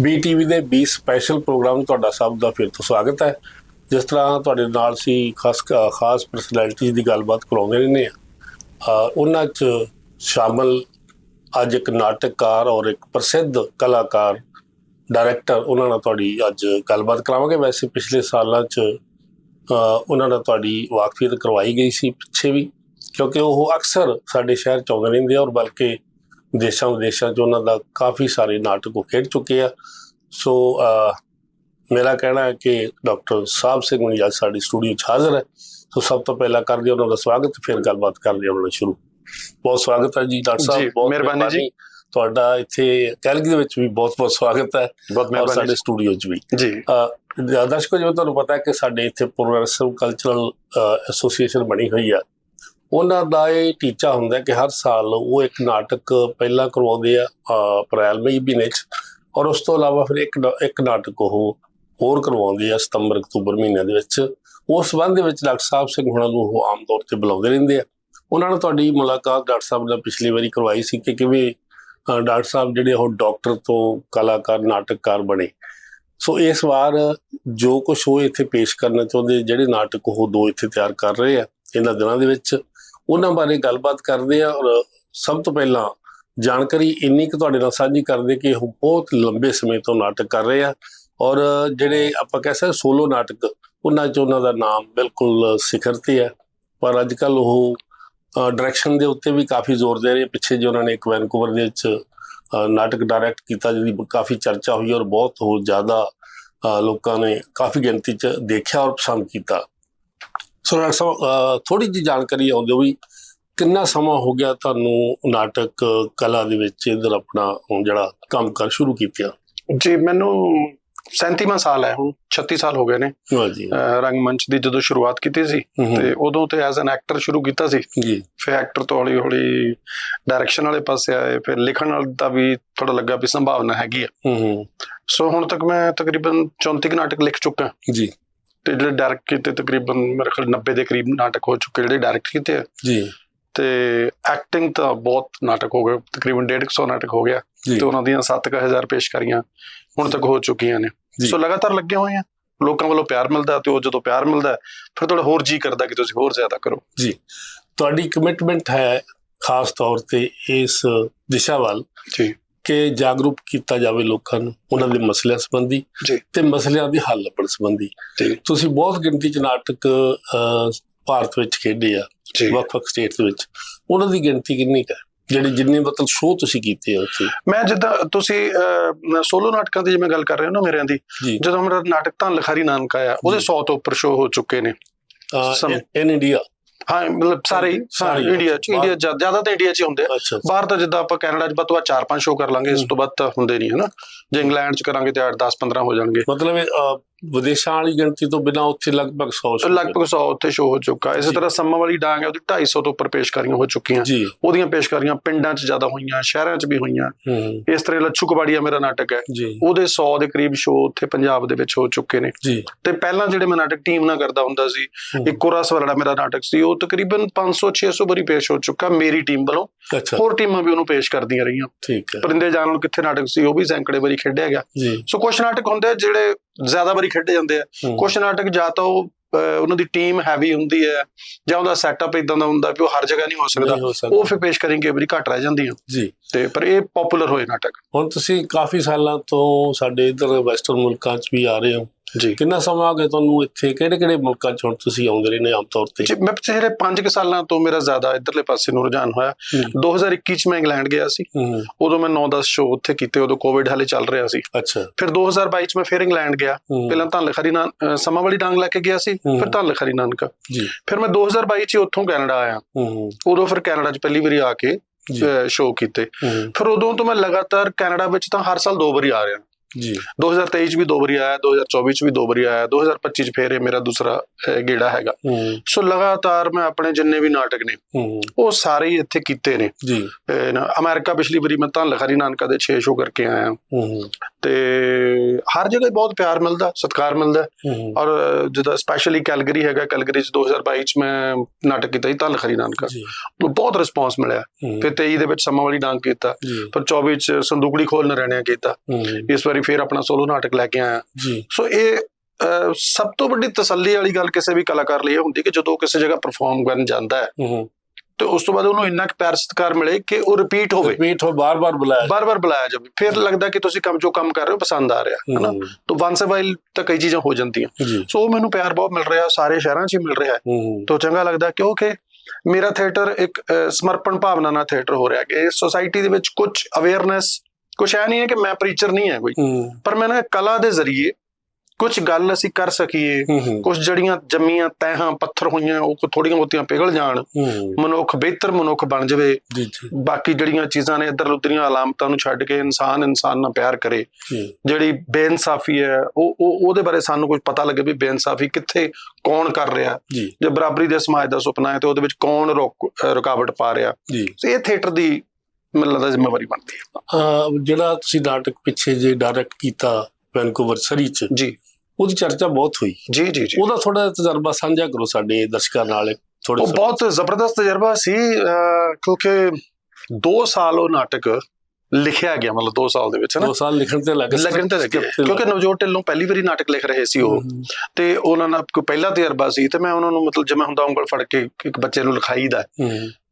ਬੀਟੀਵੀ ਦੇ 20 special programme ਤੁਹਾਡਾ ਸਭ ਦਾ ਫਿਰ ਤੋਂ ਸਵਾਗਤ ਹੈ। ਜਿਸ ਤਰ੍ਹਾਂ ਤੁਹਾਡੇ ਨਾਲ ਸੀ ਖਾਸ ਖਾਸ ਪਰਸਨੈਲਿਟੀ ਦੀ ਗੱਲਬਾਤ ਕਰਾਉਂਦੇ ਰਹਿੰਦੇ ਆ ਉਹਨਾਂ 'ਚ ਸ਼ਾਮਲ ਅੱਜ ਇੱਕ ਨਾਟਕਕਾਰ ਔਰ ਇੱਕ ਪ੍ਰਸਿੱਧ ਕਲਾਕਾਰ ਡਾਇਰੈਕਟਰ ਉਹਨਾਂ ਨਾਲ ਤੁਹਾਡੀ ਅੱਜ ਗੱਲਬਾਤ ਕਰਾਵਾਂਗੇ। ਵੈਸੇ ਪਿਛਲੇ ਸਾਲਾਂ 'ਚ ਉਹਨਾਂ ਨਾਲ ਤੁਹਾਡੀ ਵਾਕਫੀਅਤ ਕਰਵਾਈ ਗਈ ਸੀ ਪਿੱਛੇ ਵੀ, ਕਿਉਂਕਿ ਉਹ ਅਕਸਰ ਸਾਡੇ ਸ਼ਹਿਰ 'ਚ ਆਉਂਦੇ ਰਹਿੰਦੇ ਆ ਔਰ ਬਲਕਿ ਦੇਸ਼ਾਂ ਵਿਦੇਸ਼ਾਂ 'ਚ ਉਹਨਾਂ ਦਾ ਕਾਫੀ ਸਾਰੇ ਨਾਟਕ ਉਹ ਖੇਡ ਚੁੱਕੇ ਆ। ਸੋ ਮੇਰਾ ਕਹਿਣਾ ਹੈ ਕਿ ਡਾਕਟਰ ਸਾਹਿਬ ਸਿੰਘ ਹੁਣੀ ਅੱਜ ਸਾਡੀ ਸਟੂਡੀਓ 'ਚ ਹਾਜ਼ਰ ਹੈ। ਸੋ ਸਭ ਤੋਂ ਪਹਿਲਾਂ ਕਰਦੇ ਉਹਨਾਂ ਦਾ ਸਵਾਗਤ ਫਿਰ ਗੱਲਬਾਤ ਕਰਦੇ ਉਹਨਾਂ ਨਾਲ ਸ਼ੁਰੂ। ਬਹੁਤ ਸਵਾਗਤ ਹੈ ਜੀ ਡਾਕਟਰ ਜੀ, ਸਾਹਿਬ ਬਹੁਤ ਮਿਹਰਬਾਨੀ ਜੀ। ਤੁਹਾਡਾ ਇੱਥੇ ਕੈਲਗਰੀ ਦੇ ਵਿੱਚ ਵੀ ਬਹੁਤ ਬਹੁਤ ਸਵਾਗਤ ਹੈ ਬਹੁਤ ਮਿਹਰਬਾਨੀ ਸਾਡੇ ਸਟੂਡੀਓ 'ਚ ਵੀ। ਜੀ। ਦਰਸ਼ਕੋ ਜਿਵੇਂ ਤੁਹਾਨੂੰ ਪਤਾ ਹੈ ਕਿ ਸਾਡੇ ਇੱਥੇ ਪ੍ਰੋਗਰੈਸਿਵ ਕਲਚਰਲ ਐਸੋਸੀਏਸ਼ਨ ਬਣੀ ਹੋਈ ਆ। ਉਹਨਾਂ ਦਾ ਇਹ ਟੀਚਾ ਹੁੰਦਾ ਕਿ ਹਰ ਸਾਲ ਉਹ ਇੱਕ ਨਾਟਕ ਪਹਿਲਾਂ ਕਰਵਾਉਂਦੇ ਆ ਅਪ੍ਰੈਲ ਮਈ ਮਹੀਨੇ 'ਚ। ਔਰ ਉਸ ਤੋਂ ਇਲਾਵਾ ਫਿਰ ਇੱਕ ਨਾ- ਇੱਕ ਨਾਟਕ ਉਹ ਹੋਰ ਕਰਵਾਉਂਦੇ ਆ ਸਤੰਬਰ, ਅਕਤੂਬਰ ਮਹੀਨਿਆਂ ਦੇ ਵਿੱਚ। ਉਸ ਸੰਬੰਧ ਦੇ ਵਿੱਚ ਡਾਕਟਰ ਸਾਹਿਬ ਸਿੰਘ ਹੁਣਾਂ ਨੂੰ ਉਹ ਆਮ ਤੌਰ ਤੇ ਬੁਲਾਉਂਦੇ ਰਹਿੰਦੇ ਆ। ਉਹਨਾਂ ਨਾਲ ਤੁਹਾਡੀ ਮੁਲਾਕਾਤ ਡਾਕਟਰ ਸਾਹਿਬ ਨਾਲ ਪਿਛਲੀ ਵਾਰੀ ਕਰਵਾਈ ਸੀ ਕਿ ਕਿਵੇਂ ਡਾਕਟਰ ਸਾਹਿਬ ਜਿਹੜੇ ਉਹ ਡਾਕਟਰ ਤੋਂ ਕਲਾਕਾਰ, ਨਾਟਕਕਾਰ ਬਣੇ। ਸੋ ਇਸ ਵਾਰ ਜੋ ਕੁਝ ਉਹ ਇੱਥੇ ਪੇਸ਼ ਕਰਨਾ ਚਾਹੁੰਦੇ, ਜਿਹੜੇ ਨਾਟਕ ਉਹ ਦੋ ਇੱਥੇ ਤਿਆਰ ਕਰ ਰਹੇ ਆ, ਇਹਨਾਂ ਦਿਨਾਂ ਦੇ ਵਿੱਚ। ਉਹਨਾਂ ਬਾਰੇ ਗੱਲਬਾਤ ਕਰਦੇ ਆ ਔਰ ਸਭ ਤੋਂ ਪਹਿਲਾਂ ਜਾਣਕਾਰੀ ਇੰਨੀ ਕੁ ਤੁਹਾਡੇ ਨਾਲ ਸਾਂਝੀ ਕਰਦੇ ਕਿ ਉਹ ਬਹੁਤ ਲੰਬੇ ਸਮੇਂ ਤੋਂ ਨਾਟਕ ਕਰ ਰਹੇ ਆ ਔਰ ਜਿਹੜੇ ਆਪਾਂ ਕਹਿ ਸਕਦੇ ਸੋਲੋ ਨਾਟਕ, ਉਹਨਾਂ 'ਚ ਉਹਨਾਂ ਦਾ ਨਾਮ ਬਿਲਕੁਲ ਸਿਖਰ ਤੇ ਹੈ। ਪਰ ਅੱਜ ਕੱਲ ਉਹ ਡਾਇਰੈਕਸ਼ਨ ਦੇ ਉੱਤੇ ਵੀ ਕਾਫੀ ਜ਼ੋਰ ਦੇ ਰਹੇ ਪਿੱਛੇ ਜੇ ਉਹਨਾਂ ਨੇ ਇੱਕ ਵੈਨਕੂਵਰ ਦੇ ਵਿੱਚ ਨਾਟਕ ਡਾਇਰੈਕਟ ਕੀਤਾ ਜਿਹਦੀ ਕਾਫੀ ਚਰਚਾ ਹੋਈ ਔਰ ਬਹੁਤ ਹੋ ਜ਼ਿਆਦਾ ਲੋਕਾਂ ਨੇ ਕਾਫੀ ਗਿਣਤੀ 'ਚ ਦੇਖਿਆ ਔਰ ਪਸੰਦ ਕੀਤਾ। ਸੋ ਡਾਕਟਰ ਸਾਹਿਬ ਥੋੜੀ ਜਿਹੀ ਜਾਣਕਾਰੀ ਆਉਂਦੇ ਵੀ ਕਿੰਨਾ ਸਮਾਂ ਹੋ ਗਿਆ ਤੁਹਾਨੂੰ ਨਾਟਕ ਕਲਾ ਦੇ ਵਿੱਚ ਇਧਰ ਆਪਣਾ ਜਿਹੜਾ ਕੰਮ ਕਰ ਸ਼ੁਰੂ ਕੀਤਾ ਜੀ ਮੈਨੂੰ 37ਵਾਂ ਸਾਲ ਹੈ ਹੁਣ 36 ਸਾਲ ਹੋ ਗਏ ਨੇ। ਹਾਂਜੀ ਅਹ ਰੰਗਮੰਚ ਦੀ ਜਦੋਂ ਸ਼ੁਰੂਆਤ ਕੀਤੀ ਸੀ ਤੇ ਉਦੋਂ ਤੇ ਐਜ਼ ਐਨ ਐਕਟਰ ਸ਼ੁਰੂ ਕੀਤਾ ਸੀ। ਜੀ। ਫਿਰ ਐਕਟਰ ਤੋਂ ਹੌਲੀ ਹੌਲੀ ਡਾਇਰੈਕਸ਼ਨ ਵਾਲੇ ਪਾਸੇ ਆਏ ਫਿਰ ਲਿਖਣ ਵਾਲ ਦਾ ਵੀ ਥੋੜਾ ਲੱਗਾ ਵੀ ਸੰਭਾਵਨਾ ਹੈਗੀ ਆ। ਹੂੰ ਹੂੰ। ਸੋ ਹੁਣ ਤੱਕ ਮੈਂ ਤਕਰੀਬਨ 34 ਕੁ ਨਾਟਕ ਲਿਖ ਚੁੱਕਾ। ਜੀ। ਤੇ ਜਿਹੜੇ ਡਾਇਰੈਕਟ ਕੀਤੇ ਤਕਰੀਬਨ ਮੇਰੇ ਖਿਆਲ 90 ਦੇ ਕਰੀਬ ਨਾਟਕ ਹੋ ਚੁੱਕੇ ਜਿਹੜੇ ਡਾਇਰੈਕਟ ਕੀਤੇ ਆ। ਜੀ। ਤੇ ਐਕਟਿੰਗ ਤਾਂ ਬਹੁਤ ਨਾਟਕ ਹੋ ਗਏ ਤਕਰੀਬਨ 150 ਨਾਟਕ ਹੋ ਗਿਆ ਤੇ ਉਹਨਾਂ ਦੀਆਂ 7000 ਪੇਸ਼ਕਾਰੀਆਂ ਹੁਣ ਤੱਕ ਹੋ ਚੁੱਕੀਆਂ ਨੇ। ਸੋ ਲਗਾਤਾਰ ਲੱਗੇ ਹੋਏ ਆ ਲੋਕਾਂ ਵੱਲੋਂ ਪਿਆਰ ਮਿਲਦਾ ਤੇ ਉਹ ਜਦੋਂ ਪਿਆਰ ਮਿਲਦਾ ਫਿਰ ਥੋੜਾ ਹੋਰ ਜੀ ਕਰਦਾ ਕਿ ਤੁਸੀਂ ਹੋਰ ਜ਼ਿਆਦਾ ਕਰੋ। ਜੀ। ਤੁਹਾਡੀ ਕਮਿਟਮੈਂਟ ਹੈ ਖਾਸ ਤੌਰ ਤੇ ਇਸ ਦਿਸ਼ਾ ਵੱਲ। ਜੀ। ਕਿ ਜਾਗਰੂਕ ਕੀਤਾ ਜਾਵੇ ਲੋਕਾਂ ਨੂੰ ਉਹਨਾਂ ਦੇ ਮਸਲਿਆਂ ਸੰਬੰਧੀ। ਤੇ ਮਸਲਿਆਂ ਦੇ ਹੱਲ ਲੱਭਣ ਸੰਬੰਧੀ। ਤੁਸੀਂ ਬਹੁਤ ਗਿਣਤੀ ਚ ਨਾਟਕ ਭਾਰਤ ਵਿੱਚ ਖੇਡੇ ਆ ਵੱਖ-ਵੱਖ ਸਟੇਟ ਦੇ ਵਿੱਚ। ਉਹਨਾਂ ਦੀ ਗਿਣਤੀ ਕਿੰਨੀ ਹੈ? ਜਿਹੜੇ ਜਿੰਨੇ ਮਤਲਬ ਸ਼ੋਅ ਤੁਸੀਂ ਕੀਤੇ ਆ ਉੱਥੇ। ਮੈਂ ਜਿੱਦਾਂ ਤੁਸੀਂ ਸੋਲੋ ਨਾਟਕਾਂ ਦੀ ਜਿਵੇਂ ਗੱਲ ਕਰ ਰਹੇ ਹੋ ਨਾ ਮੇਰਿਆਂ ਦੀ ਜਦੋਂ ਮੇਰਾ ਨਾਟਕ ਤਾਂ ਲਖਾਰੀ ਨਾਨਕਾ ਆ ਉਹਦੇ ਜੀ। 100 ਤੋਂ ਉੱਪਰ ਸ਼ੋਅ ਹੋ ਚੁੱਕੇ ਨੇ। ਇਨ ਇੰਡੀਆ ਹਾਂ ਮਤਲਬ ਸਾਰੇ ਸਾਰੇ। ਇੰਡੀਆ ਚ ਇੰਡੀਆ ਜ਼ਿਆਦਾ ਤਾਂ ਇੰਡੀਆ ਚ ਹੁੰਦੇ ਆ ਬਾਹਰ ਤਾਂ ਜਿੱਦਾਂ ਆਪਾਂ ਕੈਨੇਡਾ ਚ ਤੋਂ ਵੱਧ 4-5 ਸ਼ੋਅ ਕਰ ਲਾਂਗੇ ਇਸ। ਤੋਂ ਵੱਧ ਤਾਂ ਹੁੰਦੇ ਨਹੀਂ ਹਨਾ ਜੇ ਇੰਗਲੈਂਡ ਚ ਕਰਾਂਗੇ ਤੇ 8-10-15 ਹੋ ਜਾਣਗੇ ਮਤਲਬ ਵਿਦੇਸ਼ਾਂ ਵਾਲੀ ਗਿਣਤੀ ਤੋਂ ਬਿਨਾ ਉੱਥੇ ਲਗਭਗ 100 ਸੋ ਲਗਭਗ 100 ਉੱਥੇ ਸ਼ੋਅ ਹੋ ਚੁੱਕਾ ਇਸੇ। ਤਰ੍ਹਾਂ ਸੰਮਾ ਵਾਲੀ ਡਾਂਗ ਹੈ ਉਹਦੀ 250 ਤੋਂ ਉੱਪਰ ਪੇਸ਼ਕਾਰੀਆਂ ਹੋ ਚੁੱਕੀਆਂ। ਉਹਦੀਆਂ ਪੇਸ਼ਕਾਰੀਆਂ ਪਿੰਡਾਂ 'ਚ ਜ਼ਿਆਦਾ ਹੋਈਆਂ ਸ਼ਹਿਰਾਂ 'ਚ ਵੀ ਹੋਈਆਂ। ਇਸ ਤਰ੍ਹਾਂ ਲੱਛੂ ਕਬਾੜੀਆ ਮੇਰਾ ਨਾਟਕ ਹੈ। ਉਹਦੇ 100 ਦੇ ਕਰੀਬ ਸ਼ੋਅ ਉੱਥੇ ਪੰਜਾਬ ਦੇ ਵਿੱਚ ਹੋ ਚੁੱਕੇ ਨੇ। ਤੇ ਪਹਿਲਾਂ ਜਿਹੜੇ ਮੈਂ ਨਾਟਕ ਟੀਮ ਨਾਲ ਕਰਦਾ ਹੁੰਦਾ ਸੀ। ਇੱਕੋ ਰਸ ਵਾਲਾ ਮੇਰਾ ਨਾਟਕ ਸੀ ਉਹ ਤਕਰੀਬਨ 500 600 ਵਾਰੀ ਪੇਸ਼ ਹੋ ਚੁੱਕਾ ਮੇਰੀ ਟੀਮ ਵੱਲੋਂ। ਹੋਰ ਟੀਮਾਂ ਵੀ ਉਹਨੂੰ ਪੇਸ਼ ਕਰਦੀਆਂ ਰਹੀਆਂ। ਠੀਕ ਹੈ। ਪਰਿੰਦੇ ਜਾਣ ਨੂੰ ਕਿੱਥੇ ਨਾਟਕ ਸੀ ਉਹ ਵੀ ਸੈਂਕੜੇ ਵਾਰੀ ਖੇਡਿਆ ਗਿਆ। ਸੋ ਕੁਝ ਨਾਟਕ ਹੁੰਦੇ ਜਿਹੜੇ ਜ਼ਿਆਦਾ ਵਾਰੀ ਖੇਡੇ ਜਾਂਦੇ ਆ। ਹੂੰ, ਕੁਝ ਨਾਟਕ ਜਾਂ ਤਾਂ ਉਹ ਉਹਨਾਂ ਦੀ ਟੀਮ ਹੈਵੀ ਹੁੰਦੀ ਹੈ ਜਾਂ ਉਹਦਾ ਸੈਟਅਪ ਇਦਾਂ ਦਾ ਹੁੰਦਾ ਵੀ ਉਹ ਹਰ ਜਗ੍ਹਾ ਨਹੀਂ ਹੋ ਸਕਦਾ। ਹੋ ਉਹ ਫਿਰ ਪੇਸ਼ ਕਰੀਂ ਵਾਰੀ ਘੱਟ ਰਹਿ ਜਾਂਦੀਆਂ। ਜੀ। ਤੇ ਪਰ ਇਹ ਪਪੂਲਰ ਹੋਏ ਨਾਟਕ। ਹੁਣ ਤੁਸੀਂ ਕਾਫੀ ਸਾਲਾਂ ਤੋਂ ਸਾਡੇ ਇਧਰ ਵੈਸਟਰਨ ਮੁਲਕਾਂ 'ਚ ਵੀ ਆ ਰਹੇ ਹੋ। ਜੀ। ਕਿੰਨਾ ਸਮਾਂ ਆ ਗਿਆ ਤੁਹਾਨੂੰ ਇੱਥੇ? ਕਿਹੜੇ ਕਿਹੜੇ ਮੁਲਕਾਂ 'ਚ ਹੁਣ ਤੁਸੀਂ ਆਉਂਦੇ ਰਹੇ ਨੇ ਆਮ ਤੌਰ ਤੇ? ਜੀ, ਮੈਂ ਪਿਛਲੇ 5 ਸਾਲਾਂ ਤੋਂ ਮੇਰਾ ਜ਼ਿਆਦਾ ਇਧਰਲੇ ਪਾਸੇ ਨੂੰ ਰੁਝਾਨ ਹੋਇਆ। ਹੂੰ, 2021 ਚ ਮੈਂ ਇੰਗਲੈਂਡ ਗਿਆ ਸੀ। ਹੂੰ, ਉਦੋਂ ਮੈਂ 9-10 ਸ਼ੋਅ ਉੱਥੇ ਕੀਤੇ ਉਦੋਂ ਕੋਵਿਡ ਹਾਲੇ ਚੱਲ ਰਿਹਾ ਸੀ। ਅੱਛਾ। ਫਿਰ 2022 ਚ ਮੈਂ ਫਿਰ ਇੰਗਲੈਂਡ ਗਿਆ। ਹੂੰ, ਪਹਿਲਾਂ ਤਾਂ ਲਖਰੀ ਨਾ ਅਹ, ਸਮਾਂ ਵਾਲੀ ਡਾਂਗ ਲੈ ਕੇ ਗਿਆ ਸੀ ਹੂੰ। ਫਿਰ ਤਾਂ ਲਖਰੀ ਨਾਨਕਾ। ਜੀ। ਫਿਰ ਮੈਂ 2022 ਚ ਉੱਥੋਂ ਕੈਨੇਡਾ ਆਇਆ। ਹੂੰ, ਉਦੋਂ ਫਿਰ ਕੈਨੇਡਾ ਚ ਪਹਿਲੀ ਵਾਰੀ ਆ ਕੇ ਸ਼ੋਅ ਕੀਤੇ। ਹੂੰ, ਫਿਰ ਉਦੋਂ ਤੋਂ ਮੈਂ ਲਗਾਤਾਰ ਕੈਨੇਡਾ ਵਿੱਚ ਤਾਂ ਹਰ ਸਾਲ ਦੋ ਵਾਰੀ ਆ ਰਿਹਾ। ਜੀ। 2023 ਚ ਵੀ ਦੋ ਵਾਰੀ ਆਇਆ 2024 ਚ ਵੀ ਦੋ ਵਾਰੀ ਆਇਆ 2025 ਚ ਫੇਰ ਇਹ ਮੇਰਾ ਦੂਸਰਾ ਗੇੜਾ ਹੈਗਾ। ਸੋ ਲਗਾਤਾਰ ਮੈਂ ਆਪਣੇ ਜਿੰਨੇ ਵੀ ਨਾਟਕ ਨੇ ਉਹ ਸਾਰੇ ਹੀ ਇੱਥੇ ਕੀਤੇ ਨੇ। ਜੀ। ਅਮਰੀਕਾ ਪਿਛਲੀ ਵਾਰੀ ਮੈਂ ਤਾਂ ਲਖਰੀ ਨਾਨਕਾ ਦੇ 6 ਸ਼ੋਅ ਕਰਕੇ ਆਇਆ। ਤੇ ਹਰ ਜਗ੍ਹਾ ਹੀ ਬਹੁਤ ਪਿਆਰ ਮਿਲਦਾ ਸਤਿਕਾਰ ਮਿਲਦਾ ਔਰ ਜਿਹਦਾ ਸਪੈਸ਼ਲੀ ਕੈਲਗਰੀ ਹੈਗਾ ਕੈਲਗਰੀ ਚ 2022 ਚ ਮੈਂ ਨਾਟਕ ਕੀਤਾ ਸੀ ਤਲ ਖਰੀ ਨਾਨਕਾ। ਬਹੁਤ ਰਿਸਪੌਂਸ ਮਿਲਿਆ। ਫਿਰ 23 ਦੇ ਵਿੱਚ ਸਮਾਂ ਵਾਲੀ ਡਾਂਗ ਕੀਤਾ। ਫਿਰ 24 ਚ ਸੰਦੂਕੜੀ ਖੋਲ ਨਰਣਿਆ ਕੀਤਾ। ਇਸ ਵਾਰੀ ਫਿਰ ਆਪਣਾ ਸੋਲੋ ਨਾਟਕ ਲੈ ਕੇ ਆਇਆ। ਸੋ ਇਹ ਸਭ ਤੋਂ ਵੱਡੀ ਤਸੱਲੀ ਵਾਲੀ ਗੱਲ ਕਿਸੇ ਵੀ ਕਲਾਕਾਰ ਲਈ ਇਹ ਹੁੰਦੀ ਕਿ ਜਦੋਂ ਕਿਸੇ ਜਗ੍ਹਾ ਪਰਫਾਰਮ ਕਰਨ ਜਾਂਦਾ ਹੂੰ। ਤੇ ਉਸ ਤੋਂ ਬਾਅਦ ਉਹਨੂੰ ਇੰਨਾ ਕੁ ਪਿਆਰ ਸਤਿਕਾਰ ਮਿਲੇ ਕਿ ਉਹ ਰਿਪੀਟ ਹੋਵੇ। ਰਿਪੀਟ ਹੋ ਬਾਰ-ਬਾਰ ਬੁਲਾਇਆ ਬਾਰ-ਬਾਰ ਬੁਲਾਇਆ ਜਾਵੇ। ਫਿਰ ਲੱਗਦਾ ਕਿ ਤੁਸੀਂ ਕੰਮ ਜੋ ਕੰਮ ਕਰ ਰਹੇ ਹੋ ਪਸੰਦ ਆ ਰਿਹਾ ਹੈ। ਨਾ ਹੂੰ, ਤਾਂ ਵਾਂਸ ਵਾਈਲ ਤਾਂ ਕਈ ਚੀਜ਼ਾਂ ਹੋ ਜਾਂਦੀਆਂ। ਸੋ ਉਹ ਮੈਨੂੰ ਪਿਆਰ ਬਹੁਤ ਮਿਲ ਰਿਹਾ ਸਾਰੇ ਸ਼ਹਿਰਾਂ 'ਚ ਹੀ ਮਿਲ ਰਿਹਾ। ਤਾਂ ਚੰਗਾ ਲੱਗਦਾ ਕਿਉਂਕਿ ਮੇਰਾ ਥੀਏਟਰ ਇੱਕ ਸਮਰਪਣ ਭਾਵਨਾ ਨਾਲ ਥੀਏਟਰ ਹੋ ਰਿਹਾ ਕਿ ਸੋਸਾਇਟੀ ਦੇ ਵਿੱਚ ਕੁਝ ਅਵੇਅਰਨੈਸ ਕੁਝ ਐ ਨਹੀਂ ਹੈ ਕਿ ਮੈਂ ਪ੍ਰੀਚਰ ਨਹੀਂ ਹੈ ਕੋਈ। ਪਰ ਮੈਂ ਨਾ ਕਲਾ ਦੇ ਜ਼ਰੀਏ ਕੁਝ ਗੱਲ ਅਸੀਂ ਕਰ ਸਕੀਏ। ਕੁਝ ਜੜੀਆਂ ਜੰਮੀਆਂ ਤੈਹਾਂ ਪੱਥਰ ਹੋਈਆਂ ਉਹ ਥੋੜੀਆਂ ਬਹੁਤੀਆਂ ਪਿਘਲ ਜਾਣ। ਮਨੁੱਖ ਬਿਹਤਰ ਮਨੁੱਖ ਬਣ ਜਾਵੇ। ਜੀ ਜੀ। ਬਾਕੀ ਜਿਹੜੀਆਂ ਚੀਜ਼ਾਂ ਨੇ ਇੱਧਰ ਉਧਰੀਆਂ ਅਲਾਮਤਾਂ ਨੂੰ ਛੱਡ ਕੇ ਇਨਸਾਨ ਇਨਸਾਨ ਨਾਲ ਪਿਆਰ ਕਰੇ। ਜਿਹੜੀ ਬੇਇਨਸਾਫੀ ਹੈ ਉਹ ਉਹ ਉਹਦੇ ਬਾਰੇ ਸਾਨੂੰ ਕੁਝ ਪਤਾ ਲੱਗੇ ਵੀ ਬੇਇਨਸਾਫੀ ਕਿੱਥੇ ਕੌਣ ਕਰ ਰਿਹਾ। ਜੀ। ਬਰਾਬਰੀ ਦੇ ਸਮਾਜ ਦਾ ਸੁਪਨਾ ਹੈ ਤੇ ਉਹਦੇ ਵਿੱਚ ਕੌਣ ਰੁਕਾਵਟ ਪਾ ਰਿਹਾ। ਤੇ ਇਹ ਥੀਏਟਰ ਦੀ ਮੈਨੂੰ ਲੱਗਦਾ ਜ਼ਿੰਮੇਵਾਰੀ ਬਣਦੀ ਹੈ। ਜਿਹੜਾ ਤੁਸੀਂ ਨਾਟਕ ਪਿੱਛੇ ਜੇ ਡਾਇਰੈਕਟ ਕੀਤਾ ਵੈਨਕੂਵਰ ਸਰੀ ਚ। ਜੀ। ਉਹਦੀ ਚਰਚਾ ਬਹੁਤ ਹੋਈ। ਜੀ ਜੀ ਜੀ। ਉਹਦਾ ਥੋੜਾ ਤਜਰਬਾ ਸਾਂਝਾ ਕਰੋ ਸਾਡੇ ਦਰਸ਼ਕਾਂ ਨਾਲ। ਥੋੜੇ ਉਹ ਬਹੁਤ ਜ਼ਬਰਦਸਤ ਤਜਰਬਾ ਸੀ ਕਿਉਂਕਿ 2 ਸਾਲ ਉਹ ਨਾਟਕ ਲਿਖਿਆ ਗਿਆ ਮਤਲਬ 2 ਸਾਲ ਦੇ ਵਿੱਚ ਹੈ ਦੋ ਸਾਲ ਲਿਖਣ ਤੇ ਲੱਗੇ ਲੱਗਣ ਤੇ ਲੱਗੇ ਕਿਉਂਕਿ ਨਵਜੋਤ ਢਿੱਲੋਂ ਪਹਿਲੀ ਵਾਰੀ ਨਾਟਕ ਲਿਖ ਰਹੇ ਸੀ ਉਹ। ਤੇ ਉਹਨਾਂ ਨਾਲ ਕੋਈ ਪਹਿਲਾ ਤਜਰਬਾ ਸੀ ਤੇ ਮੈਂ ਉਹਨਾਂ ਨੂੰ ਮਤਲਬ ਜਿਵੇਂ ਹੁੰਦਾ ਉਂਗਲ ਫੜ ਕੇ ਇੱਕ ਬੱਚੇ ਨੂੰ ਲਿਖਾਈਦਾ।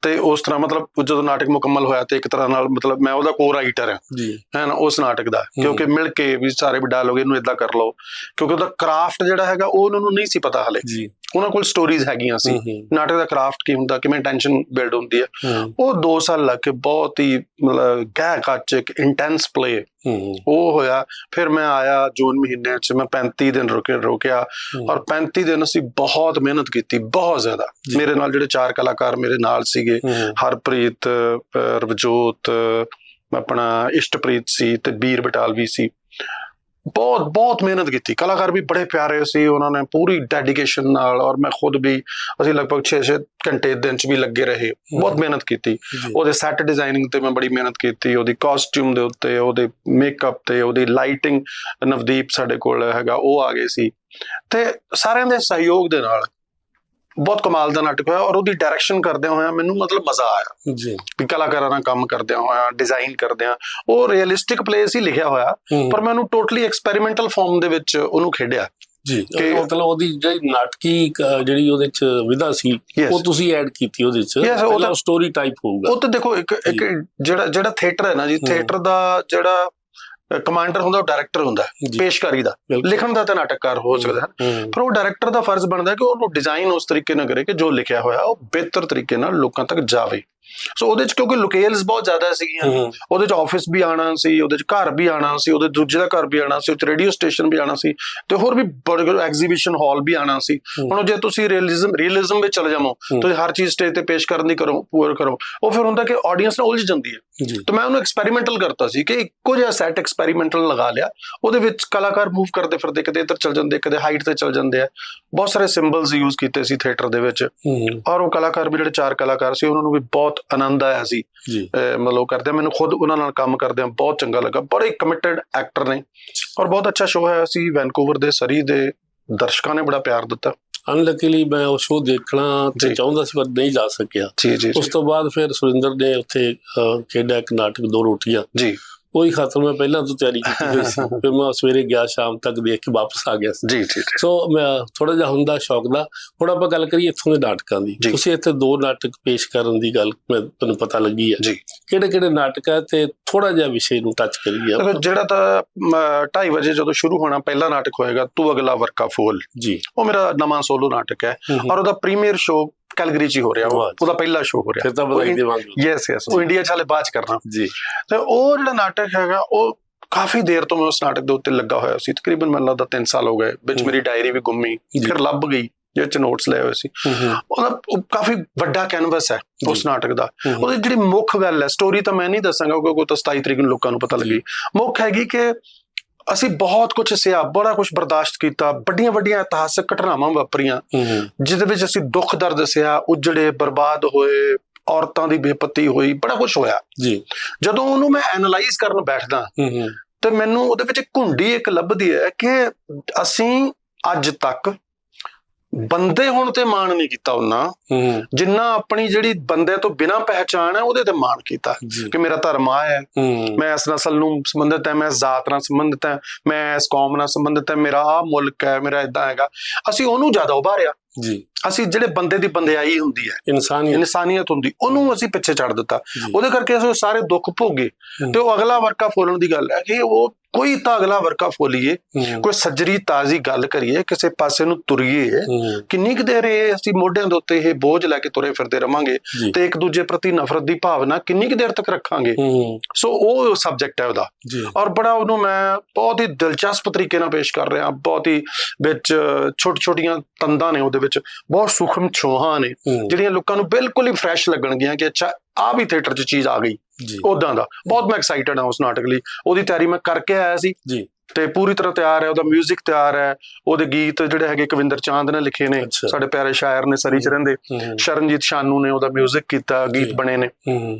ਤੇ ਉਸ ਤਰ੍ਹਾਂ ਮਤਲਬ ਜਦੋਂ ਨਾਟਕ ਮੁਕੰਮਲ ਹੋਇਆ ਤੇ ਇੱਕ ਤਰ੍ਹਾਂ ਨਾਲ ਮਤਲਬ ਮੈਂ ਉਹਦਾ ਕੋ ਰਾਈਟਰ ਹਾਂ। ਜੀ। ਹੈ ਨਾ ਉਸ ਨਾਟਕ ਦਾ। ਕਿਉਂਕਿ ਮਿਲ ਕੇ ਵੀ ਸਾਰੇ ਵੀ ਡਾਇਲੋਗ ਇਹਨੂੰ ਇਦਾਂ ਕਰ ਲਓ। ਕਿਉਂਕਿ ਉਹਦਾ ਕਰਾਫਟ ਜਿਹੜਾ ਹੈਗਾ ਉਹ ਉਹਨਾਂ ਨੂੰ ਨਹੀਂ ਸੀ ਪਤਾ ਹਲੇ। ਜੀ। ਉਹਨਾਂ ਕੋਲ ਸਟੋਰੀਜ਼ ਹੈਗੀਆਂ ਸੀ। ਨਾਟਕ ਦਾ ਕਰਾਫਟ ਕੀ ਹੁੰਦਾ ਕਿਵੇਂ ਟੈਨਸ਼ਨ ਬਿਲਡ ਹੁੰਦੀ ਹੈ। ਉਹ 2 ਸਾਲ ਲੱਗ ਕੇ ਬਹੁਤ ਹੀ ਮਤਲਬ ਗਹਿ ਕੱਚ ਇੱਕ ਇੰਟੈਂਸ ਪਲੇ ਉਹ ਹੋਇਆ ਫਿਰ ਮੈਂ ਆਇਆ ਜੂਨ ਮਹੀਨੇ ਚ ਮੈਂ 35 ਦਿਨ ਰੁਕੇ ਰੁਕਿਆ। ਔਰ 35 ਦਿਨ ਅਸੀਂ ਬਹੁਤ ਮਿਹਨਤ ਕੀਤੀ ਬਹੁਤ ਜ਼ਿਆਦਾ। ਮੇਰੇ ਨਾਲ ਜਿਹੜੇ ਚਾਰ ਕਲਾਕਾਰ ਮੇਰੇ ਨਾਲ ਸੀਗੇ ਹਰਪ੍ਰੀਤ ਰਵਜੋਤ ਆਪਣਾ ਇਸ਼ਟਪ੍ਰੀਤ ਸੀ ਤੇ ਵੀਰ ਬਟਾਲਵੀ ਸੀ। ਬਹੁਤ ਬਹੁਤ ਮਿਹਨਤ ਕੀਤੀ। ਕਲਾਕਾਰ ਵੀ ਬੜੇ ਪਿਆਰੇ ਸੀ ਉਹਨਾਂ ਨੇ ਪੂਰੀ ਡੈਡੀਕੇਸ਼ਨ ਨਾਲ ਔਰ ਮੈਂ ਖੁਦ ਵੀ ਅਸੀਂ ਲਗਭਗ 6-6 ਘੰਟੇ ਦਿਨ ਚ ਵੀ ਲੱਗੇ ਰਹੇ। ਬਹੁਤ ਮਿਹਨਤ ਕੀਤੀ। ਉਹਦੇ ਸੈੱਟ ਡਿਜ਼ਾਈਨਿੰਗ ਤੇ ਮੈਂ ਬੜੀ ਮਿਹਨਤ ਕੀਤੀ ਉਹਦੀ ਕਾਸਟਿਊਮ ਦੇ ਉੱਤੇ ਉਹਦੇ ਮੇਕਅਪ ਤੇ ਉਹਦੀ ਲਾਈਟਿੰਗ ਨਵਦੀਪ ਸਾਡੇ ਕੋਲ ਹੈਗਾ ਉਹ ਆ ਗਏ ਸੀ। ਤੇ ਸਾਰਿਆਂ ਦੇ ਸਹਿਯੋਗ ਦੇ ਨਾਲ ਬਹੁਤ ਕਮਾਲ ਦਾ ਨਾਟਕ ਹੋਇਆ ਔਰ ਉਹਦੀ ਡਾਇਰੈਕਸ਼ਨ ਕਰਦਿਆਂ ਹੋਇਆ ਮੈਨੂੰ ਮਤਲਬ ਮਜ਼ਾ ਆਇਆ। ਜੀ। ਵੀ ਕਲਾਕਾਰਾਂ ਨਾਲ ਕੰਮ ਕਰਦਿਆਂ ਹੋਇਆ ਡਿਜ਼ਾਈਨ ਕਰਦਿਆਂ ਉਹ ਰੀਅਲਿਸਟਿਕ ਪਲੇਸ ਹੀ ਲਿਖਿਆ ਹੋਇਆ ਪਰ ਮੈਂ ਉਹਨੂੰ ਟੋਟਲੀ ਐਕਸਪੈਰੀਮੈਂਟਲ ਫਾਰਮ ਦੇ ਵਿੱਚ ਉਹਨੂੰ ਖੇਡਿਆ। ਜੀ ਮਤਲਬ ਉਹਦੀ ਜਿਹੜੀ ਨਾਟਕੀ ਜਿਹੜੀ ਉਹਦੇ ਚ ਵਿਧਾ ਸੀ. ਉਹ ਤੁਸੀਂ ਐਡ ਕੀਤੀ ਉਹਦੇ ਚ ਤਾਂ- ਸਟੋਰੀ ਟਾਈਪ ਹੋਊਗਾ। ਉਹ ਤਾਂ ਦੇਖੋ ਇੱਕ ਇੱਕ ਜਿਹੜਾ ਜਿਹੜਾ ਥੀਏਟਰ ਹੈ ਨਾ ਜੀ। ਥੀਏਟਰ ਦਾ ਜਿਹੜਾ ਕਮਾਂਡਰ ਹੁੰਦਾ ਉਹ ਡਾਇਰੈਕਟਰ ਹੁੰਦਾ ਪੇਸ਼ਕਾਰੀ ਦਾ। ਲਿਖਣ ਦਾ ਤਾਂ ਨਾਟਕਕਾਰ ਹੋ ਸਕਦਾ ਪਰ ਉਹ ਡਾਇਰੈਕਟਰ ਦਾ ਫਰਜ਼ ਬਣਦਾ ਕਿ ਉਹਨੂੰ ਡਿਜ਼ਾਈਨ ਉਸ ਤਰੀਕੇ ਨਾਲ ਕਰੇ ਕਿ ਜੋ ਲਿਖਿਆ ਹੋਇਆ ਉਹ ਬਿਹਤਰ ਤਰੀਕੇ ਨਾਲ ਲੋਕਾਂ ਤੱਕ ਜਾਵੇ। ਸੋ ਉਹਦੇ ਚ ਕਿਉਂਕਿ ਲੋਕੇਲਸ ਬਹੁਤ ਜ਼ਿਆਦਾ ਸੀਗੀਆਂ। ਉਹਦੇ ਚ ਆਫਿਸ ਵੀ ਆਣਾ ਸੀ ਉਹਦੇ ਚ ਘਰ ਵੀ ਆਣਾ ਸੀ ਉਹਦੇ ਦੂਜੇ ਦਾ ਘਰ ਵੀ ਆਣਾ ਸੀ ਉਹ ਚ ਰੇਡੀਓ ਸਟੇਸ਼ਨ ਵੀ ਆਣਾ ਸੀ ਤੇ ਹੋਰ ਵੀ ਬੜੇ ਐਗਜ਼ੀਬਿਸ਼ਨ ਹਾਲ ਵੀ ਆਣਾ ਸੀ। ਹੁਣ ਜੇ ਤੁਸੀਂ ਰੀਅਲਿਜ਼ਮ ਰੀਅਲਿਜ਼ਮ ਵਿੱਚ ਚਲੇ ਜਾਵੋ। ਤੁਸੀਂ ਹਰ ਚੀਜ਼ ਸਟੇਜ ਤੇ ਪੇਸ਼ ਕਰਨ ਦੀ ਕਰੋ ਪੂਰ ਕਰੋ। ਉਹ ਫਿਰ ਹੁੰਦਾ ਕਿ ਆਡੀਅנס ਨਾਲ ਉਲਝ ਜਾਂਦੀ ਹੈ। ਤਾਂ ਮੈਂ ਉਹਨੂੰ ਐਕਸਪੈਰੀਮੈਂਟਲ ਕਰਤਾ ਸੀ ਕਿ ਇੱਕੋ ਜਿਹਾ ਸੈਟ ਐਕਸਪੈਰੀਮੈਂਟਲ ਲਗਾ ਲਿਆ। ਉਹਦੇ ਵਿੱਚ ਕਲਾਕਾਰ ਮੂਵ ਕਰਦੇ ਫਿਰਦੇ ਕਦੇ ਇੱਧਰ ਚਲ ਜਾਂਦੇ ਕਦੇ ਹਾਈਟ ਤੇ ਚਲ ਜਾਂਦੇ ਆ। ਬਹੁਤ ਸਾਰੇ ਸਿੰਬਲਸ ਯੂਜ਼ ਕੀਤੇ ਸੀ ਥੀਏਟਰ ਦੇ ਵਿੱਚ। ਔਰ ਉਹ ਕਲਾਕਾਰ ਵੀ ਜਿਹੜੇ ਚਾਰ ਕਲਾਕਾਰ ਸੀ ਉਹਨਾਂ ਨੂੰ ਵੀ ਬਹੁਤ ਆਨੰਦ ਆਇਆ ਸੀ। ਮਤਲਬ ਕਰਦੇ ਮੈਨੂੰ ਖੁਦ ਉਹਨਾਂ ਨਾਲ ਕੰਮ ਕਰਦਿਆਂ ਬਹੁਤ ਚੰਗਾ ਲੱਗਾ। ਬੜੇ ਕਮਿਟਡ ਐਕਟਰ ਨੇ ਔਰ ਬਹੁਤ ਅੱਛਾ ਸ਼ੋਅ ਹੈ ਸੀ ਵੈਨਕੂਵਰ ਦੇ ਸਰੀ ਦੇ ਦਰਸ਼ਕਾਂ ਨੇ ਬੜਾ ਪਿਆਰ ਦਿੱਤਾ। ਅਨਲਕੀਲੀ ਮੈਂ ਉਹ ਸ਼ੋਅ ਦੇਖਣਾ ਤੇ। ਚਾਹੁੰਦਾ ਸੀ ਪਰ ਨਹੀਂ ਜਾ ਸਕਿਆ। ਉਸ ਤੋਂ ਬਾਅਦ ਫਿਰ ਸੁਰਿੰਦਰ ਨੇ ਉੱਥੇ ਖੇਡਿਆ ਇੱਕ ਨਾਟਕ ਦੋ ਰੋਟੀਆਂ। ਜੀ। ਉਹੀ ਖਾਤਰ ਮੈਂ ਪਹਿਲਾਂ ਤੋਂ ਤਿਆਰੀ ਕੀਤੀ ਹੋਈ ਸੀ। ਫਿਰ ਮੈਂ ਸਵੇਰੇ ਗਿਆ ਸ਼ਾਮ ਤੱਕ ਦੇਖ ਕੇ ਵਾਪਸ ਆ ਗਿਆ ਸੀ। ਜੀ ਜੀ ਸੋ ਮੈਂ ਥੋੜਾ ਜਿਹਾ ਹੁੰਦਾ ਸ਼ੌਕ ਦਾ। ਹੁਣ ਆਪਾਂ ਗੱਲ ਕਰੀਏ ਇੱਥੋਂ ਦੇ ਨਾਟਕਾਂ ਦੀ। ਤੁਸੀਂ ਇੱਥੇ ਦੋ ਨਾਟਕ ਪੇਸ਼ ਕਰਨ ਦੀ ਗੱਲ ਮੈਨੂੰ ਪਤਾ ਲੱਗੀ ਹੈ। ਜੀ। ਕਿਹੜੇ ਕਿਹੜੇ ਨਾਟਕ ਹੈ ਤੇ ਥੋੜਾ ਜਿਹਾ ਵਿਸ਼ੇ ਨੂੰ ਟੱਚ ਕਰੀਏ। ਜਿਹੜਾ ਤਾਂ 2:30 ਵਜੇ ਜਦੋਂ ਸ਼ੁਰੂ ਹੋਣਾ ਪਹਿਲਾ ਨਾਟਕ ਹੋਏਗਾ ਤੂੰ ਅਗਲਾ ਵਰਕਾ ਫੂਲ। ਜੀ। ਉਹ ਮੇਰਾ ਨਵਾਂ ਸੋਲੋ ਨਾਟਕ ਹੈ। ਔਰ ਉਹਦਾ ਪ੍ਰੀਮੀਅਰ ਸ਼ੋਅ ਕੈਲਗਰੀ ਚ ਹੀ ਰਿਹਾ। ਉਹਦਾ ਪਹਿਲਾ ਸ਼ੋਅ ਹੋ ਰਿਹਾ। ਫਿਰ ਤਾਂ ਬਧਾਈ ਦੇਵਾਂਗੇ। ਯੈਸ ਯੈਸ ਉਹ ਇੰਡੀਆ ਚ ਹਾਲੇ ਬਾਅਦ ਚ ਕਰਨਾ। ਜੀ। ਤੇ ਉਹ ਜਿਹੜਾ ਨਾਟਕ ਹੈਗਾ ਉਹ ਕਾਫੀ ਦੇਰ ਤੋਂ ਮੈਂ ਉਸ ਨਾਟਕ ਦੇ ਉੱਤੇ ਲੱਗਾ ਹੋਇਆ ਸੀ। ਤਕਰੀਬਨ ਮੈਨੂੰ ਲੱਗਦਾ 3 ਸਾਲ ਹੋ ਗਏ। ਵਿੱਚ। ਮੇਰੀ ਡਾਇਰੀ ਵੀ ਗੁੰਮੀ। ਫਿਰ ਲੱਭ ਗਈ। ਜਿਹਦੇ ਚ ਨੋਟਸ ਲਏ ਹੋਏ ਸੀ। ਉਹਦਾ ਉਹ ਕਾਫੀ ਵੱਡਾ ਕੈਨਵਸ ਹੈ ਉਸ। ਨਾਟਕ ਦਾ। ਉਹਦੀ ਜਿਹੜੀ ਮੁੱਖ ਗੱਲ ਹੈ ਸਟੋਰੀ ਤਾਂ ਮੈਂ ਨਹੀਂ ਦੱਸਾਂਗਾ ਕਿਉਂਕਿ ਉਹ ਤਾਂ 27 ਤਰੀਕ ਨੂੰ ਲੋਕਾਂ ਨੂੰ ਪਤਾ ਲੱਗੀ। ਮੁੱਖ ਹੈਗੀ ਕਿ ਅਸੀਂ ਬਹੁਤ ਕੁਝ ਸਿਆ ਬੜਾ ਕੁਝ ਬਰਦਾਸ਼ਤ ਕੀਤਾ ਵੱਡੀਆਂ ਵੱਡੀਆਂ ਇਤਿਹਾਸਕ ਘਟਨਾਵਾਂ ਵਾਪਰੀਆਂ। ਜਿਹਦੇ ਵਿੱਚ ਅਸੀਂ ਦੁੱਖ ਦਰਦ ਸਿਆ ਉਜੜੇ ਬਰਬਾਦ ਹੋਏ ਔਰਤਾਂ ਦੀ ਬੇਪਤੀ ਹੋਈ ਬੜਾ ਕੁਝ ਹੋਇਆ। ਜੀ। ਜਦੋਂ ਉਹਨੂੰ ਮੈਂ ਐਨਾਲਾਈਜ਼ ਕਰਨ ਬੈਠਦਾ ਤੇ ਮੈਨੂੰ ਉਹਦੇ ਵਿੱਚ ਘੁੰਡੀ ਇੱਕ ਲੱਭਦੀ ਹੈ ਕਿ ਅਸੀਂ ਅੱਜ ਤੱਕ ਬੰਦੇ ਹੋਣ ਤੇ ਮਾਣ ਨਹੀਂ ਕੀਤਾ ਉਹਨਾਂ। ਜਿੰਨਾ ਆਪਣੀ ਜਿਹੜੀ ਬੰਦੇ ਤੋਂ ਬਿਨਾਂ ਪਹਿਚਾਣ ਹੈ ਉਹਦੇ ਤੇ ਮਾਣ ਕੀਤਾ। ਕਿ ਮੇਰਾ ਧਰਮ ਆ ਹੈ। ਮੈਂ ਇਸ ਨਸਲ ਨੂੰ ਸੰਬੰਧਿਤ ਹੈ ਮੈਂ ਇਸ ਜ਼ਾਤ ਨਾਲ ਸੰਬੰਧਿਤ ਹੈ ਮੈਂ ਇਸ ਕੌਮ ਨਾਲ ਸੰਬੰਧਿਤ ਹੈ ਮੇਰਾ ਆ ਮੁਲਕ ਹੈ ਮੇਰਾ ਇਦਾਂ ਹੈਗਾ। ਅਸੀਂ ਉਹਨੂੰ ਜ਼ਿਆਦਾ ਉਭਾਰਿਆ। ਜੀ। ਅਸੀਂ ਜਿਹੜੇ ਬੰਦੇ ਦੀ ਬੰਦਿਆਈ ਹੁੰਦੀ ਹੈ ਇਨਸਾਨੀਅਤ। ਇਨਸਾਨੀਅਤ ਹੁੰਦੀ ਉਹਨੂੰ ਅਸੀਂ ਪਿੱਛੇ ਛੱਡ ਦਿੱਤਾ। ਉਹਦੇ ਕਰਕੇ ਅਸੀਂ ਸਾਰੇ ਦੁੱਖ ਭੋਗੇ। ਤੇ ਉਹ ਅਗਲਾ ਵਰਕਾ ਫੋਲਣ ਦੀ ਗੱਲ ਹੈ ਕਿ ਉਹ ਕੋਈ ਤਾਂ ਅਗਲਾ ਵਰਕਾ ਫੋਲੀਏ ਕੋਈ ਸੱਜਰੀ ਤਾਜ਼ੀ ਗੱਲ ਕਰੀਏ ਕਿਸੇ ਪਾਸੇ ਨੂੰ ਤੁਰੀਏ। ਕਿੰਨੀ ਕੁ ਦੇਰ ਇਹ ਅਸੀਂ ਮੋਢਿਆਂ ਦੇ ਉੱਤੇ ਇਹ ਬੋਝ ਲੈ ਕੇ ਤੁਰੇ ਫਿਰਦੇ ਰਵਾਂਗੇ ਤੇ ਇੱਕ ਦੂਜੇ ਪ੍ਰਤੀ ਨਫ਼ਰਤ ਦੀ ਭਾਵਨਾ ਕਿੰਨੀ ਕੁ ਦੇਰ ਤੱਕ ਰੱਖਾਂਗੇ? ਸੋ ਉਹ ਸਬਜੈਕਟ ਹੈ ਉਹਦਾ। ਔਰ ਬੜਾ ਉਹਨੂੰ ਮੈਂ ਬਹੁਤ ਹੀ ਦਿਲਚਸਪ ਤਰੀਕੇ ਨਾਲ ਪੇਸ਼ ਕਰ ਰਿਹਾ। ਬਹੁਤ ਹੀ ਵਿੱਚ ਛੋਟ ਛੋਟੀਆਂ ਤੰਦਾਂ ਨੇ ਉਹਦੇ ਵਿੱਚ ਬਹੁਤ ਸੂਖਮ ਛੋਹਾਂ ਨੇ ਹੂੰ ਜਿਹੜੀਆਂ ਲੋਕਾਂ ਨੂੰ ਬਿਲਕੁਲ ਹੀ ਫਰੈਸ਼ ਲੱਗਣਗੀਆਂ ਕਿ ਅੱਛਾ ਆ ਵੀ ਥੀਏਟਰ 'ਚ ਚੀਜ਼ ਆ ਗਈ ਜੀ ਉਦਾਂ ਦਾ ਬਹੁਤ ਮੈਂ ਐਕਸਾਈਟਡ ਹਾਂ ਉਸ ਨਾਟਕ ਲਈ ਉਹਦੀ ਤਿਆਰੀ ਮੈਂ ਕਰਕੇ ਆਇਆ ਸੀ ਜੀ ਤੇ ਪੂਰੀ ਤਰ੍ਹਾਂ ਤਿਆਰ ਹੈ ਉਹਦਾ 뮤직 ਤਿਆਰ ਹੈ ਉਹਦੇ ਗੀਤ ਜਿਹੜੇ ਹੈਗੇ ਕਵਿੰਦਰ ਚਾਂਦ ਨੇ ਲਿਖੇ ਨੇ ਅੱਛਾ। ਸਾਡੇ ਪਿਆਰੇ ਸ਼ਾਇਰ ਨੇ ਸਰੀ ਚ ਰਹਿੰਦੇ ਹੂੰ ਸ਼ਰਨਜੀਤ ਸ਼ਾਨੂ ਨੇ ਉਹਦਾ 뮤직 ਕੀਤਾ ਜੀ। ਗੀਤ ਬਣੇ ਨੇ ਹੂੰ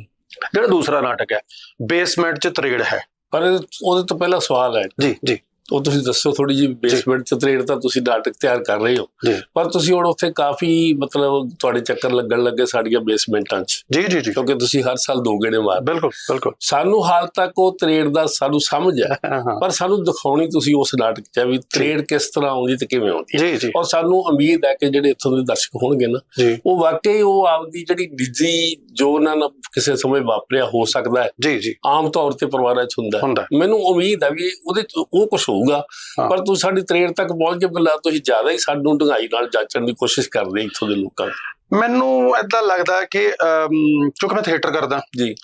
ਜਿਹੜਾ ਦੂਸਰਾ ਨਾਟਕ ਹੈ ਬੇਸਮੈਂਟ 'ਚ ਤਰੇੜ ਹੈ ਪਰ ਇਹ- ਉਹਦੇ ਤੋਂ ਪਹਿਲਾਂ ਸਵਾਲ ਹੈ ਜੀ ਜੀ ਉਹ ਤੁਸੀਂ ਦੱਸੋ ਥੋੜੀ ਜਿਹੀ ਬੇਸਮੈਂਟ ਚ ਤਰੇੜ ਤਾਂ ਤੁਸੀਂ ਨਾਟਕ ਤਿਆਰ ਕਰ ਰਹੇ ਹੋ। ਜੀ। ਪਰ ਤੁਸੀਂ ਹੁਣ ਉੱਥੇ ਕਾਫੀ ਮਤਲਬ ਤੁਹਾਡੇ ਚੱਕਰ ਲੱਗਣ ਲੱਗੇ ਸਾਡੀਆਂ ਬੇਸਮੈਂਟਾਂ 'ਚ। ਜੀ ਜੀ ਜੀ। ਕਿਉਂਕਿ ਤੁਸੀਂ ਹਰ ਸਾਲ ਦੋ ਗੇੜੇ ਮਾਰ ਬਿਲਕੁਲ ਬਿਲਕੁਲ। ਸਾਨੂੰ ਹਾਲ ਤੱਕ ਉਹ ਤਰੇੜ ਦਾ ਸਾਨੂੰ ਸਮਝ ਹੈ। ਪਰ ਸਾਨੂੰ ਦਿਖਾਉਣੀ ਤੁਸੀਂ ਉਸ ਨਾਟਕ 'ਚ ਵੀ ਤਰੇੜ ਕਿਸ ਤਰ੍ਹਾਂ ਆਉਂਦੀ ਤੇ ਕਿਵੇਂ ਆਉਂਦੀ ਹੈ। ਜੀ ਜੀ। ਔਰ ਸਾਨੂੰ ਉਮੀਦ ਹੈ ਕਿ ਜਿਹੜੇ ਇੱਥੋਂ ਦੇ ਦਰਸ਼ਕ ਹੋਣਗੇ ਨਾ ਜੀ। ਉਹ ਵਾਕਈ ਉਹ ਆਪਦੀ ਜਿਹੜੀ ਨਿੱਜੀ ਜੋ ਉਹਨਾਂ ਨਾਲ ਕਿਸੇ ਸਮੇਂ ਵਾਪਰਿਆ ਹੋ ਸਕਦਾ ਹੈ। ਜੀ ਜੀ। ਆਮ ਤੌਰ ਤੇ ਪਰਿਵਾਰਾਂ 'ਚ ਹੁੰਦਾ ਮੈਨੂੰ ਉਮੀਦ ਹੈ ਵੀ ਉਹਦੇ ਉਹ ਕੁਝ ਹੋਊਗਾ। ਪਰ ਤੁਸੀਂ ਸਾਡੀ ਤਰੇੜ ਤੱਕ ਪਹੁੰਚ ਕੇ ਬਲਾ ਤੁਸੀਂ ਜ਼ਿਆਦਾ ਹੀ ਸਾਨੂੰ ਢੰਗਾਈ ਨਾਲ ਜਾਚਣ ਦੀ ਕੋਸ਼ਿਸ਼ ਕਰਦੇ ਇੱਥੋਂ ਦੇ ਲੋਕਾਂ ਨੂੰ ਮੈਨੂੰ ਏਦਾਂ ਲੱਗਦਾ ਕਿ ਕਿਉਂਕਿ ਮੈਂ ਥੀਏਟਰ ਕਰਦਾ। ਜੀ।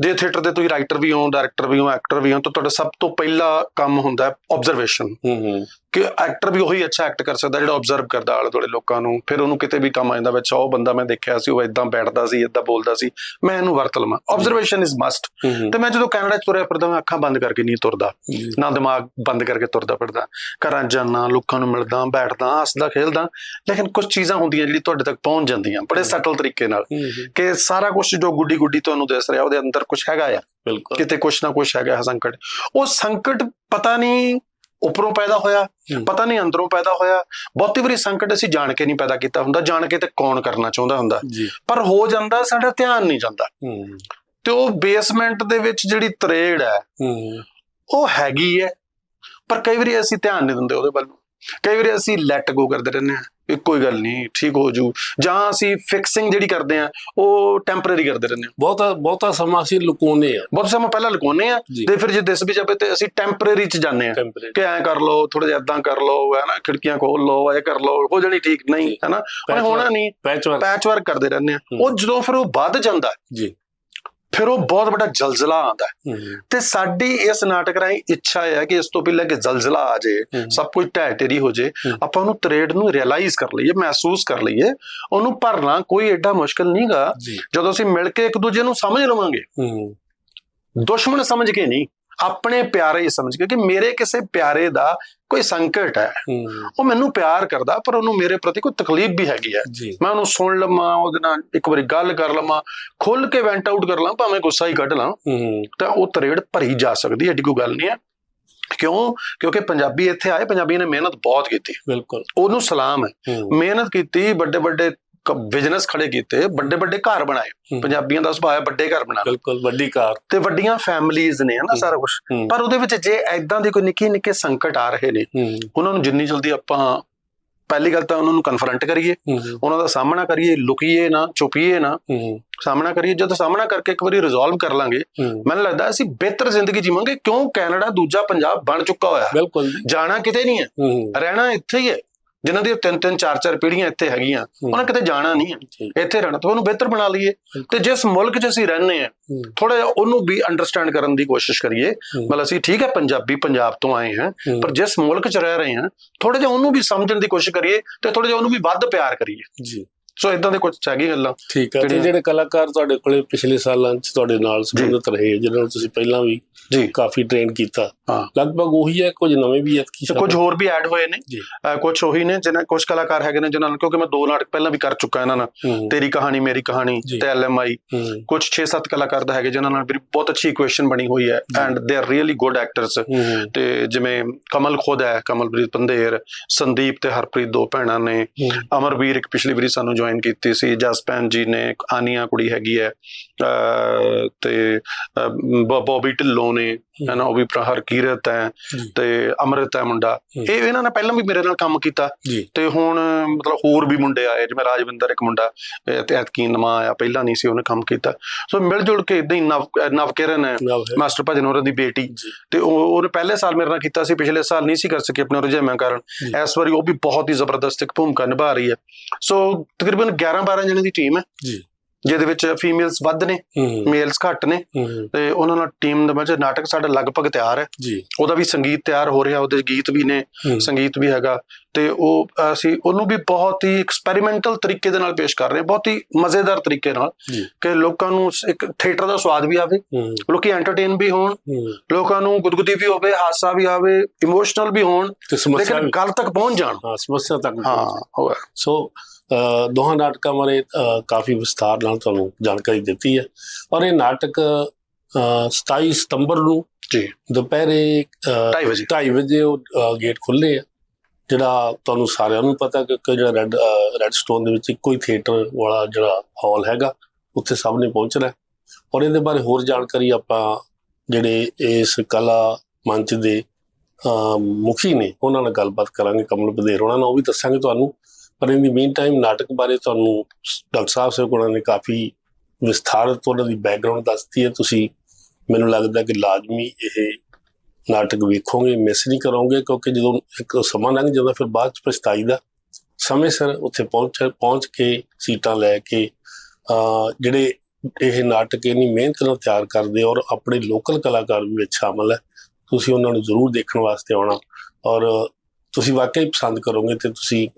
ਜੇ ਥੀਏਟਰ ਦੇ ਤੁਸੀਂ ਰਾਈਟਰ ਵੀ ਹੋ ਡਾਇਰੈਕਟਰ ਵੀ ਹੋ ਐਕਟਰ ਵੀ ਹੋ ਤਾਂ ਤੁਹਾਡਾ ਸਭ ਤੋਂ ਪਹਿਲਾ ਕੰਮ ਹੁੰਦਾ ਹੈ ਆਬਜ਼ਰਵੇਸ਼ਨ ਹੂੰ ਹੂੰ। ਕਿ ਐਕਟਰ ਵੀ ਉਹੀ ਅੱਛਾ ਐਕਟ ਕਰ ਸਕਦਾ ਜਿਹੜਾ ਆਬਜ਼ਰਵ ਕਰਦਾ ਆਲੇ ਦੁਆਲੇ ਲੋਕਾਂ ਨੂੰ। ਫਿਰ ਉਹਨੂੰ ਕਿਤੇ ਵੀ ਕੰਮ ਆ ਜਾਂਦਾ ਵਿੱਚ ਉਹ ਬੰਦਾ ਮੈਂ ਦੇਖਿਆ ਸੀ ਉਹ ਇਦਾਂ ਬੈਠਦਾ ਸੀ ਇਦਾਂ ਬੋਲਦਾ ਸੀ। ਮੈਂ ਇਹਨੂੰ ਵਰਤ ਲਵਾਂ। ਆਬਜ਼ਰਵੇਸ਼ਨ ਇਜ਼ ਮਸਟ ਤੇ ਮੈਂ ਜਦੋਂ ਕੈਨੇਡਾ ਚ ਤੁਰਿਆ ਫਿਰਦਾ ਮੈਂ ਅੱਖਾਂ ਬੰਦ ਕਰਕੇ ਨਹੀਂ ਤੁਰਦਾ। ਨਾ ਦਿਮਾਗ ਬੰਦ ਕਰਕੇ ਤੁਰਦਾ ਫਿਰਦਾ। ਘਰਾਂ ਜਾਂਦਾ ਲੋਕਾਂ ਨੂੰ ਮਿਲਦਾ ਬੈਠਦਾ ਹੱਸਦਾ ਖੇਲਦਾ। ਲੇਕਿਨ ਕੁਝ ਚੀਜ਼ਾਂ ਹੁੰਦੀਆਂ ਜਿਹੜੀ ਤੁਹਾਡੇ ਤੱਕ ਪਹੁੰਚ ਜਾਂਦੀਆਂ ਬੜੇ ਸਟਲ ਤਰੀਕੇ ਨਾਲ। ਕਿ ਸਾਰਾ ਕੁਝ ਜੋ ਗੁੱਡੀ ਗੁੱਡੀ ਤੁਹਾਨੂੰ ਦਿਸ ਰਿਹਾ ਉਹਦੇ ਅੰਦਰ ਕੁਝ ਹੈਗਾ ਆ। ਬਿਲਕੁਲ। ਕਿਤੇ ਕੁਛ ਨਾ ਕੁਛ ਹੈਗਾ ਹੈ ਸੰਕਟ। ਉਹ ਸੰਕਟ ਪਤਾ ਨਹੀਂ ਉੱਪਰੋਂ ਪੈਦਾ ਹੋਇਆ। ਪਤਾ ਨਹੀਂ ਅੰਦਰੋਂ ਪੈਦਾ ਹੋਇਆ। ਬਹੁਤੀ ਵਾਰੀ ਸੰਕਟ ਅਸੀਂ ਜਾਣ ਕੇ ਨਹੀਂ ਪੈਦਾ ਕੀਤਾ ਹੁੰਦਾ ਜਾਣ ਕੇ ਤੇ ਕੌਣ ਕਰਨਾ ਚਾਹੁੰਦਾ ਹੁੰਦਾ। ਪਰ ਹੋ ਜਾਂਦਾ ਸਾਡਾ ਧਿਆਨ ਨਹੀਂ ਜਾਂਦਾ। ਤੇ ਉਹ ਬੇਸਮੈਂਟ ਦੇ ਵਿੱਚ ਜਿਹੜੀ ਤਰੇੜ ਹੈ। ਉਹ ਹੈਗੀ ਹੈ। ਪਰ ਕਈ ਵਾਰੀ ਅਸੀਂ ਧਿਆਨ ਨਹੀਂ ਦਿੰਦੇ ਉਹਦੇ ਵੱਲ। ਕਈ ਵਾਰੀ ਅਸੀਂ ਲੈਟ ਗੋ ਕਰਦੇ ਰਹਿੰਦੇ ਹਾਂ ਵੀ ਕੋਈ ਗੱਲ ਨਹੀਂ ਠੀਕ ਹੋ ਜੂ ਜਾਂ ਅਸੀਂ ਫਿਕਸਿੰਗ ਜਿਹੜੀ ਕਰਦੇ ਆ ਉਹ ਟੈਂਪਰੇਰੀ ਕਰਦੇ ਰਹਿੰਦੇ ਹਾਂ। ਬਹੁਤਾ ਬਹੁਤਾ ਸਮਾਂ ਅਸੀਂ ਲੁਕਾਉਂਦੇ ਆ ਬਹੁਤ ਸਮਾਂ ਪਹਿਲਾਂ ਲਗਾਉਂਦੇ ਆ। ਤੇ ਫਿਰ ਜੇ ਦਿਸ ਵੀ ਜਾਵੇ ਤੇ ਅਸੀਂ ਟੈਂਪਰੇਰੀ ਚ ਜਾਂਦੇ ਆ ਕਿ ਐ ਕਰ ਲਓ ਥੋੜਾ ਜਿਹਾ ਏਦਾਂ ਕਰ ਲਓ ਹੈ ਨਾ ਖਿੜਕੀਆਂ ਖੋਲ ਲਓ ਐ ਕਰ ਲਓ ਹੋ ਜਾਣੀ ਠੀਕ ਨਹੀਂ। ਹੈ ਨਾ। ਉਹਨੇ ਹੋਣਾ ਨਹੀਂ ਪੈਚ ਵਰਕ ਕਰਦੇ ਰਹਿੰਦੇ ਆ। ਉਹ ਜਦੋਂ ਫਿਰ ਉਹ ਵੱਧ ਜਾਂਦਾ ਜੀ। ਫਿਰ ਉਹ ਬਹੁਤ ਵੱਡਾ ਜ਼ਲਜ਼ਲਾ ਆਉਂਦਾ ਤੇ ਸਾਡੀ ਇਸ ਨਾਟਕ ਰਾਹੀਂ ਇੱਛਾ ਹੈ ਕਿ ਇਸ ਤੋਂ ਪਹਿਲਾਂ ਕਿ ਜ਼ਲਜ਼ਲਾ ਆ ਜਾਏ। ਸਭ ਕੁਝ ਢਹਿ ਢੇਰੀ ਹੋ ਜਾਏ। ਆਪਾਂ ਉਹਨੂੰ ਤਰੇੜ ਨੂੰ ਰਿਅਲਾਈਜ਼ ਕਰ ਲਈਏ ਮਹਿਸੂਸ ਕਰ ਲਈਏ ਉਹਨੂੰ ਭਰਨਾ ਕੋਈ ਐਡਾ ਮੁਸ਼ਕਲ ਨਹੀਂਗਾ। ਜਦੋਂ ਅਸੀਂ ਮਿਲ ਕੇ ਇੱਕ ਦੂਜੇ ਨੂੰ ਸਮਝ ਲਵਾਂਗੇ ਦੁਸ਼ਮਣ ਸਮਝ ਕੇ ਨਹੀਂ। ਆਪਣੇ ਪਿਆਰੇ ਹੀ ਸਮਝ ਕੇ ਕਿ ਮੇਰੇ ਕਿਸੇ ਪਿਆਰੇ ਦਾ ਕੋਈ ਸੰਕਟ ਹੈ। ਉਹ ਮੈਨੂੰ ਪਿਆਰ ਕਰਦਾ ਪਰ ਉਹਨੂੰ ਮੇਰੇ ਪ੍ਰਤੀ ਕੋਈ ਤਕਲੀਫ ਵੀ ਹੈਗੀ ਹੈ। ਮੈਂ ਉਹਨੂੰ ਸੁਣ ਲਵਾਂ ਉਹਦੇ ਨਾਲ ਇੱਕ ਵਾਰੀ ਗੱਲ ਕਰ ਲਵਾਂ ਖੁੱਲ ਕੇ ਵੈਂਟ ਆਊਟ ਕਰ ਲਾਂ ਭਾਵੇਂ ਗੁੱਸਾ ਹੀ ਕੱਢ ਲਾਂ। ਤਾਂ ਉਹ ਤਰੇੜ ਭਰੀ ਜਾ ਸਕਦੀ ਹੈ ਏਡੀ ਕੋਈ ਗੱਲ ਨਹੀਂ ਹੈ। ਕਿਉਂ? ਕਿਉਂਕਿ ਪੰਜਾਬੀ ਇੱਥੇ ਆਏ ਪੰਜਾਬੀਆਂ ਨੇ ਮਿਹਨਤ ਬਹੁਤ ਕੀਤੀ। ਬਿਲਕੁਲ। ਉਹਨੂੰ ਸਲਾਮ ਹੂੰ। ਮਿਹਨਤ ਕੀਤੀ ਵੱਡੇ ਵੱਡੇ ਬਿਜ਼ਨਸ ਖੜੇ ਕੀਤੇ ਵੱਡੇ ਵੱਡੇ ਘਰ ਬਣਾਏ। ਪੰਜਾਬੀਆਂ ਦਾ ਸੁਭਾਅ ਹੈ ਵੱਡੇ ਘਰ ਬਣਾਉਣਾ। ਬਿਲਕੁਲ ਵੱਡੀ ਕਾਰ। ਤੇ ਵੱਡੀਆਂ ਫੈਮਲੀਆਂ ਨੇ ਹਨਾ। ਸਾਰਾ ਕੁਝ ਪਰ ਉਹਦੇ ਵਿੱਚ ਜੇ ਐਦਾਂ ਦੀ ਕੋਈ ਨਿੱਕੀ ਨਿੱਕੇ ਸੰਕਟ ਆ ਰਹੇ ਨੇ ਉਹਨਾਂ ਨੂੰ ਜਿੰਨੀ ਜਲਦੀ ਆਪਾਂ ਪਹਿਲੀ ਗੱਲ ਤਾਂ ਉਹਨਾਂ ਨੂੰ ਕਨਫਰੰਟ ਕਰੀਏ ਉਹਨਾਂ ਦਾ ਸਾਹਮਣਾ ਕਰੀਏ ਲੁਕੀਏ ਨਾ ਚੁਪੀਏ ਨਾ ਸਾਹਮਣਾ ਕਰੀਏ ਜਦੋਂ ਸਾਹਮਣਾ ਕਰਕੇ ਇੱਕ ਵਾਰੀ ਰਿਜ਼ੋਲਵ ਕਰ ਲਾਂਗੇ ਮੈਨੂੰ ਲੱਗਦਾ ਅਸੀਂ ਬਿਹਤਰ ਜ਼ਿੰਦਗੀ ਜੀਵਾਂਗੇ ਕਿਉਂ ਕੈਨੇਡਾ ਦੂਜਾ ਪੰਜਾਬ ਬਣ ਚੁੱਕਾ ਹੋਇਆ। ਬਿਲਕੁਲ। ਜਾਣਾ ਕਿਤੇ ਨਹੀਂ ਹੂੰ। ਰਹਿਣਾ ਇੱਥੇ ਹੀ ਹੈ। ਜਿਨ੍ਹਾਂ ਦੀਆਂ ਤਿੰਨ ਤਿੰਨ ਚਾਰ ਚਾਰ ਪੀੜ੍ਹੀਆਂ ਇੱਥੇ ਹੈਗੀਆਂ ਉਹਨਾਂ ਕਿਤੇ ਜਾਣਾ ਨਹੀਂ ਹੈ। ਇੱਥੇ ਰਹਿਣਾ ਤਾਂ ਉਹਨੂੰ ਬਿਹਤਰ ਬਣਾ ਲਈਏ। ਤੇ ਜਿਸ ਮੁਲਕ 'ਚ ਅਸੀਂ ਰਹਿੰਦੇ ਆ ਥੋੜਾ ਜਿਹਾ ਉਹਨੂੰ ਵੀ ਅੰਡਰਸਟੈਂਡ ਕਰਨ ਦੀ ਕੋਸ਼ਿਸ਼ ਕਰੀਏ। ਮਤਲਬ ਅਸੀਂ ਠੀਕ ਹੈ ਪੰਜਾਬੀ ਪੰਜਾਬ ਤੋਂ ਆਏ ਹਾਂ ਹੂੰ। ਪਰ ਜਿਸ ਮੁਲਕ 'ਚ ਰਹਿ ਰਹੇ ਹਾਂ ਥੋੜਾ ਜਿਹਾ ਉਹਨੂੰ ਵੀ ਸਮਝਣ ਦੀ ਕੋਸ਼ਿਸ਼ ਕਰੀਏ ਤੇ ਥੋੜਾ ਜਿਹਾ ਉਹਨੂੰ ਵੀ ਵੱਧ ਪਿਆਰ ਕਰੀਏ। ਜੀ। ਸੋ ਇਦਾਂ ਦੇ ਕੁਝ ਹੈਗੀ ਗੱਲਾਂ ਠੀਕ ਹੈ ਤੇ ਜਿਹੜੇ ਕਲਾਕਾਰ ਤੁਹਾਡੇ ਕੋਲੇ ਪਿਛਲੇ ਸਾਲਾਂ 'ਚ ਤੁਹਾਡੇ ਨਾਲ ਸੰਬੰਧਿਤ ਰਹੇ ਜਿਨ੍ਹਾਂ ਨੂੰ ਤੁਸੀਂ ਪਹਿਲਾਂ ਵੀ ਜੀ। ਕਾਫੀ ਟ੍ਰੇਨ ਕੀਤਾ। ਲਗਭਗ ਉਹੀ ਹੈ ਕੁਝ ਨਵੇਂ ਵੀ ਐਤਕੀ ਕੁਝ ਹੋਰ ਵੀ ਐਡ ਹੋਏ ਨੇ। ਕੁਝ ਉਹੀ ਨੇ ਜਿਹਨਾਂ ਕੁਝ ਕਲਾਕਾਰ ਹੈਗੇ ਨੇ ਜਿਨ੍ਹਾਂ ਨਾਲ ਕਿਉਂਕਿ ਮੈਂ ਦੋ ਨਾਟਕ ਪਹਿਲਾਂ ਵੀ ਕਰ ਚੁੱਕਾ ਇਹਨਾਂ ਨਾਲ। ਤੇਰੀ ਕਹਾਣੀ ਮੇਰੀ ਕਹਾਣੀ। ਤੇ ਐਲਐਮਆਈ ਕੁਝ 6-7 ਕਲਾਕਾਰ ਦਾ ਹੈਗੇ ਜਿਨ੍ਹਾਂ ਨਾਲ ਮੇਰੀ ਬਹੁਤ ਅੱਛੀ ਇਕੁਏਸ਼ਨ ਬਣੀ ਹੋਈ ਹੈ। And they are really good actors ਤੇ ਜਿਵੇਂ ਕਮਲ ਖੁਦ ਹੈ ਕਮਲਪ੍ਰੀਤ ਪੰਧੇਰ ਸੰਦੀਪ ਤੇ ਹਰਪ੍ਰੀਤ ਦੋ ਭੈਣਾਂ ਨੇ। ਅਮਰਵੀਰ ਇੱਕ ਪਿਛਲੀ ਵਾਰੀ ਸਾਨੂੰ ਜੁਆਇਨ ਕੀਤੀ ਸੀ, ਜਸਪੈਨ ਜੀ ਨੇ ਆਨੀਆ ਕੁੜੀ ਹੈਗੀ ਹੈ, ਅਹ ਤੇ ਬੋਬੀ ਢਿੱਲੋਂ ਨੇ ਹੈ। ਨਾ ਉਹ ਵੀ ਪ੍ਰ- ਹਰਕੀਰਤ ਹੈ। ਤੇ ਅਮਰਿਤ ਹੈ ਮੁੰਡਾ। ਇਹ ਇਹਨਾਂ ਨੇ ਪਹਿਲਾਂ ਵੀ ਮੇਰੇ ਨਾਲ ਕੰਮ ਕੀਤਾ। ਤੇ ਹੁਣ ਮਤਲਬ ਹੋਰ ਵੀ ਮੁੰਡੇ ਆਏ ਜਿਵੇਂ ਰਾਜਵਿੰਦਰ ਇੱਕ ਮੁੰਡਾ ਤੇ ਐਤਕੀ ਨਵਾਂ ਆਇਆ ਪਹਿਲਾਂ ਨਹੀਂ ਸੀ ਉਹਨੇ ਕੰਮ ਕੀਤਾ। ਸੋ ਮਿਲ ਜੁਲ ਕੇ ਇਦਾਂ ਹੀ ਨਵ ਨਵਕਿਰਨ ਹੈ। ਮਾਸਟਰ ਭਜਨ ਹੋਰਾਂ ਦੀ ਬੇਟੀ। ਤੇ ਉਹ ਉਹਨੇ ਪਹਿਲੇ ਸਾਲ ਮੇਰੇ ਨਾਲ ਕੀਤਾ ਸੀ ਪਿਛਲੇ ਸਾਲ ਨਹੀਂ ਸੀ ਕਰ ਸਕੀ ਆਪਣੇ ਰੁਝੇਵਿਆਂ ਕਾਰਨ। ਇਸ ਵਾਰੀ ਉਹ ਵੀ ਬਹੁਤ ਹੀ ਜ਼ਬਰਦਸਤ ਇੱਕ ਭੂਮਿਕਾ ਨਿਭਾ ਰਹੀ ਹੈ। ਸੋ ਤਕਰੀਬਨ 11 12 ਜਣੇ ਦੀ ਟੀਮ ਹੈ। ਜੀ। ਜਿਹਦੇ ਵਿੱਚ ਫੀਮੇਲਸ ਵੱਧ ਨੇ ਮੇਲਸ ਘੱਟ ਨੇ ਤੇ ਉਹਨਾਂ ਨਾਲ ਟੀਮ ਦੇ ਵਿੱਚ ਨਾਟਕ ਸਾਡਾ ਲਗਭਗ ਤਿਆਰ ਹੈ। ਜੀ। ਉਹਦਾ ਵੀ ਸੰਗੀਤ ਤਿਆਰ ਹੋ ਰਿਹਾ ਉਹਦੇ ਗੀਤ ਵੀ ਨੇ ਸੰਗੀਤ ਵੀ ਹੈਗਾ। ਤੇ ਉਹ ਅਸੀਂ ਉਹਨੂੰ ਵੀ ਬਹੁਤ ਹੀ ਐਕਸਪੈਰੀਮੈਂਟਲ ਤਰੀਕੇ ਦੇ ਨਾਲ ਪੇਸ਼ ਕਰ ਰਹੇ ਹਾਂ ਬਹੁਤ ਹੀ ਮਜ਼ੇਦਾਰ ਤਰੀਕੇ ਨਾਲ। ਕਿ ਲੋਕਾਂ ਨੂੰ ਇੱਕ ਥੀਏਟਰ ਦਾ ਸਵਾਦ ਵੀ ਆਵੇ ਲੋਕੀ ਐਂਟਰਟੇਨ ਵੀ ਹੋਣ। ਲੋਕਾਂ ਨੂੰ ਗੁਦਗੁਦੀ ਵੀ ਹੋਵੇ ਹਾਸਾ ਵੀ ਆਵੇ ਇਮੋਸ਼ਨਲ ਵੀ ਹੋਣ ਲੇਕਿਨ ਗੱਲ ਤੱਕ ਪਹੁੰਚ ਜਾਣ। ਹਾਂ ਸਮੱਸਿਆ ਤੱਕ ਹਾਂ। ਸੋ ਦੋਹਾਂ ਨਾਟਕਾਂ ਬਾਰੇ ਕਾਫੀ ਵਿਸਥਾਰ ਨਾਲ ਤੁਹਾਨੂੰ ਜਾਣਕਾਰੀ ਦਿੱਤੀ ਹੈ। ਔਰ ਇਹ ਨਾਟਕ ਅ, 27 ਸਤੰਬਰ ਨੂੰ ਜੀ। ਦੁਪਹਿਰੇ ਅ, ਢਾਈ ਵਜੇ। ਢਾਈ ਵਜੇ ਉਹ ਗੇਟ ਖੁੱਲੇ ਆ ਜਿਹੜਾ ਤੁਹਾਨੂੰ ਸਾਰਿਆਂ ਨੂੰ ਪਤਾ ਕਿ ਜਿਹੜਾ ਰੈੱਡ ਰੈੱਡ ਸਟੋਨ ਦੇ ਵਿੱਚ ਇੱਕੋ ਹੀ ਥੀਏਟਰ ਵਾਲਾ ਜਿਹੜਾ ਹਾਲ ਹੈਗਾ ਉੱਥੇ ਸਭ ਨੇ ਪਹੁੰਚਣਾ। ਔਰ ਇਹਦੇ ਬਾਰੇ ਹੋਰ ਜਾਣਕਾਰੀ ਆਪਾਂ ਜਿਹੜੇ ਇਸ ਕਲਾ ਮੰਚ ਦੇ ਮੁਖੀ ਨੇ ਉਹਨਾਂ ਨਾਲ ਗੱਲਬਾਤ ਕਰਾਂਗੇ। ਕਮਲ ਬਧੇਰ ਉਹਨਾਂ ਨਾਲ ਉਹ ਵੀ ਦੱਸਾਂਗੇ ਤੁਹਾਨੂੰ। ਪਰ ਇਨ ਦੀ ਮੀਨ ਟਾਈਮ ਨਾਟਕ ਬਾਰੇ ਤੁਹਾਨੂੰ ਡਾਕਟਰ ਸਾਹਿਬ ਸੇ ਉਹਨਾਂ ਨੇ ਕਾਫੀ ਵਿਸਥਾਰਤ ਉਹਨਾਂ ਦੀ ਬੈਕਗ੍ਰਾਉਂਡ ਦੱਸਤੀ ਹੈ। ਤੁਸੀਂ ਮੈਨੂੰ ਲੱਗਦਾ ਕਿ ਲਾਜ਼ਮੀ ਇਹ ਨਾਟਕ ਵੇਖੋਗੇ ਮਿਸ ਨਹੀਂ ਕਰੋਗੇ, ਕਿਉਂਕਿ ਜਦੋਂ ਇੱਕ ਸਮਾਂ ਲੰਘ ਜਾਂਦਾ ਫਿਰ ਬਾਅਦ ਚ ਪਛਤਾਈ ਦਾ ਸਮੇਂ ਸਿਰ ਉੱਥੇ ਪਹੁੰਚ ਪਹੁੰਚ ਕੇ ਸੀਟਾਂ ਲੈ ਕੇ ਜਿਹੜੇ ਇਹ ਨਾਟਕ ਇੰਨੀ ਮਿਹਨਤ ਨਾਲ ਤਿਆਰ ਕਰਦੇ ਔਰ ਆਪਣੇ ਲੋਕਲ ਕਲਾਕਾਰ ਵੀ ਵਿੱਚ ਸ਼ਾਮਲ ਹੈ। ਤੁਸੀਂ ਉਹਨਾਂ ਨੂੰ ਜ਼ਰੂਰ ਦੇਖਣ ਵਾਸਤੇ ਆਉਣਾ ਔਰ ਤੁਸੀਂ ਵਾਕਈ ਪਸੰਦ ਕਰੋਗੇ ਤੇ ਤੁਸੀਂ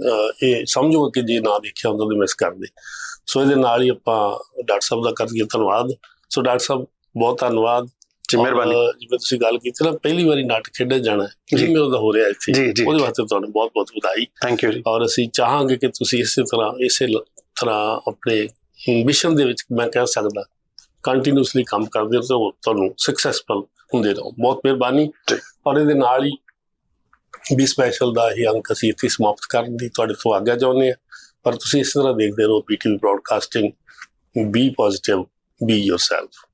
ਇਹ ਸਮਝੋਗੇ ਕਿ ਜੇ ਨਾ ਦੇਖਿਆ ਹੁੰਦਾ ਤਾਂ ਮਿਸ ਕਰਦੇ। ਸੋ ਇਹਦੇ ਨਾਲ ਹੀ ਆਪਾਂ ਡਾਕਟਰ ਸਾਹਿਬ ਦਾ ਕਰੀਏ ਧੰਨਵਾਦ। ਸੋ ਡਾਕਟਰ ਸਾਹਿਬ ਬਹੁਤ ਧੰਨਵਾਦ। ਜੀ ਮਿਹਰਬਾਨੀ। ਜਿਵੇਂ ਤੁਸੀਂ ਗੱਲ ਕੀਤੀ ਨਾ ਪਹਿਲੀ ਵਾਰੀ ਨਾਟਕ ਖੇਡਣ ਜਾਣਾ। ਜਿਵੇਂ ਉਹਦਾ ਹੋ ਰਿਹਾ ਇੱਥੇ। ਉਹਦੇ ਵਾਸਤੇ ਤੁਹਾਨੂੰ ਬਹੁਤ ਬਹੁਤ ਵਧਾਈ। ਥੈਂਕ ਯੂ ਜੀ। ਔਰ ਅਸੀਂ ਚਾਹਾਂਗੇ ਕਿ ਤੁਸੀਂ ਇਸੇ ਤਰ੍ਹਾਂ ਇਸੇ ਤਰ੍ਹਾਂ ਆਪਣੇ ਮਿਸ਼ਨ ਦੇ ਵਿੱਚ ਮੈਂ ਕਹਿ ਸਕਦਾ ਕੰਟੀਨਿਊਸਲੀ ਕੰਮ ਕਰਦੇ ਰਹੋ ਤਾਂ ਤੁਹਾਨੂੰ ਸਕਸੈਸਫੁਲ ਹੁੰਦੇ ਰਹੋ। ਬਹੁਤ ਮਿਹਰਬਾਨੀ। ਔਰ ਇਹਦੇ ਨਾਲ ਹੀ ਵੀ ਸਪੈਸ਼ਲ ਦਾ ਇਹ ਅੰਕ ਅਸੀਂ ਇੱਥੇ ਸਮਾਪਤ ਕਰਨ ਦੀ ਤੁਹਾਡੇ ਤੋਂ ਆਗਿਆ ਚਾਹੁੰਦੇ ਹਾਂ। ਪਰ ਤੁਸੀਂ ਇਸ ਤਰ੍ਹਾਂ ਦੇਖਦੇ ਰਹੋ PTV broadcasting be positive be yourself